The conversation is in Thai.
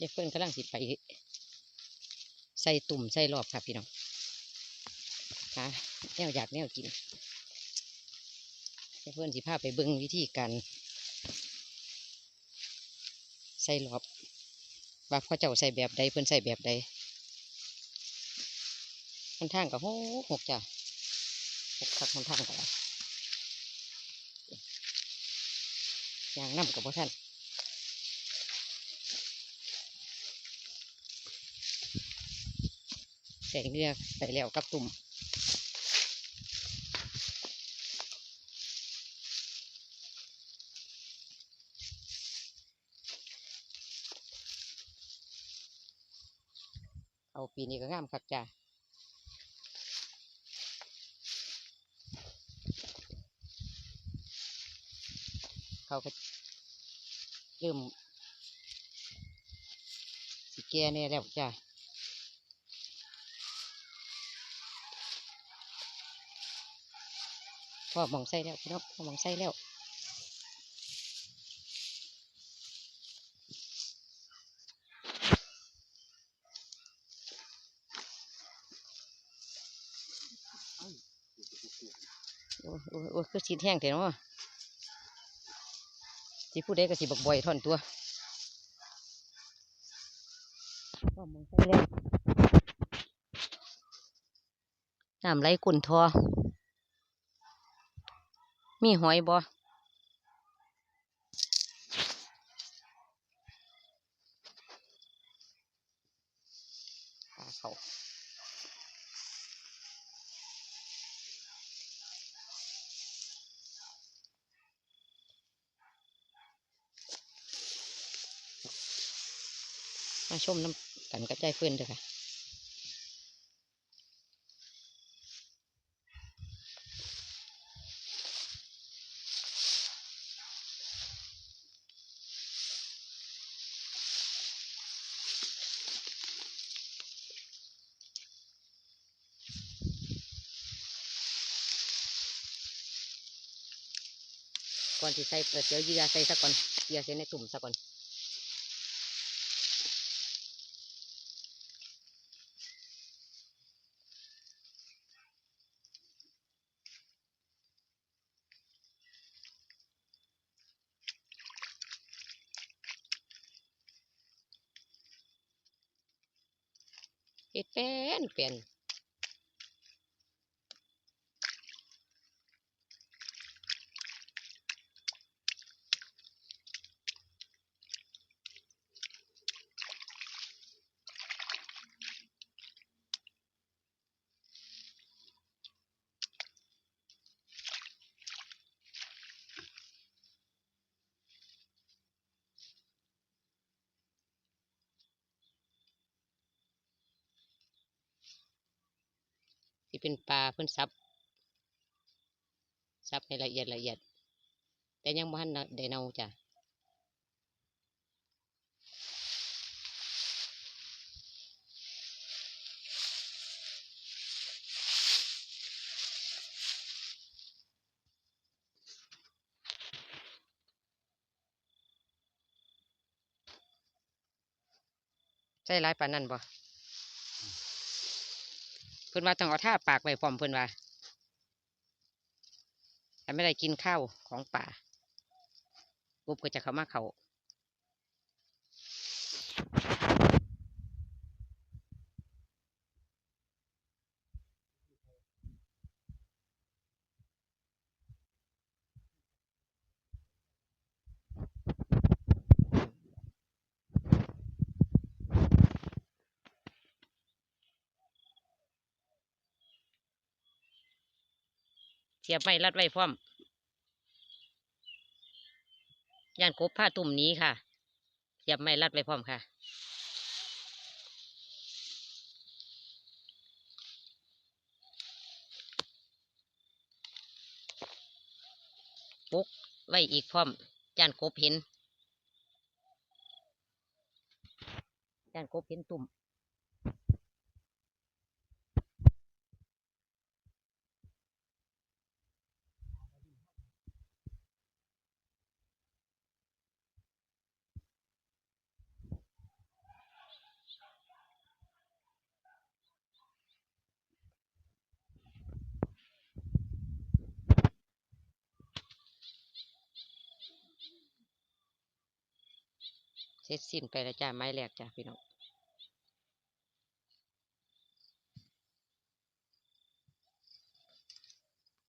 ยายเฟิร์นกำลังสิไป ใส่ตุ่มใส่รอบค่ะพี่น้องหาแนวอยากแนวกินยายเฟิร์นสิพาไปเบิ่งวิธีการใส่รอบว่าพ่อเจ้าใส่แบบใดเพิ่อนใส่แบบใดมันทางกับหกหกจ้ะหกคักมันทางกับยางน้ำกับพ่อท่าน ใส่เงือกใส่แล้วกับตุ่มเอาปีนี้ก็งามคักจ้าเขาก็เริ่มสิแก่แน่แล้วจ้า พ่อมองใส่แล้วพี่น้องพ่อมองใส่แล้วโอ้ยโอ้คือสีแห้งเถอะเนาะที่พูดได้ก็สิบักบ่อยท่อนตัวพ่อมองใส่แล้วน้ำไหลกุ่นทอ มีหอยบ่ปลาเขามาชมน้ำกันกับใจเพื่อนเด้อค่ะ อนที่ใส่เปิดเดี๋ยวเยื่อใส่ซะก่อนเยื่อใส่ในตุ่มซะก่อนเดเป็นเป็น ที่เป็นปลาเพิ่อนซับซับให้ละเอียดละเอียด แต่ยังบ่ทันได้เนาจ้ะใส่หลายปานนั้นบ่ พิ่นว่าต้องเอาท่าปากไปพร้อมเพิ่นว่าแต่ไม่ได้กินข้าวของป่าปุ๊บก็จะเข้ามาเขา เสียบไว้รัดไว้พร้อมย่านกบผ้าตุ่มนี้ค่ะเสียบไม้รัดไว้พร้อมค่ะปุ๊กไว้อีกพร้อมย่านกบเห็นย่านกบเห็นตุ่ม เสร็จสิ้นไปแล้วจ้าไม้แรกจ้าพี่น้อง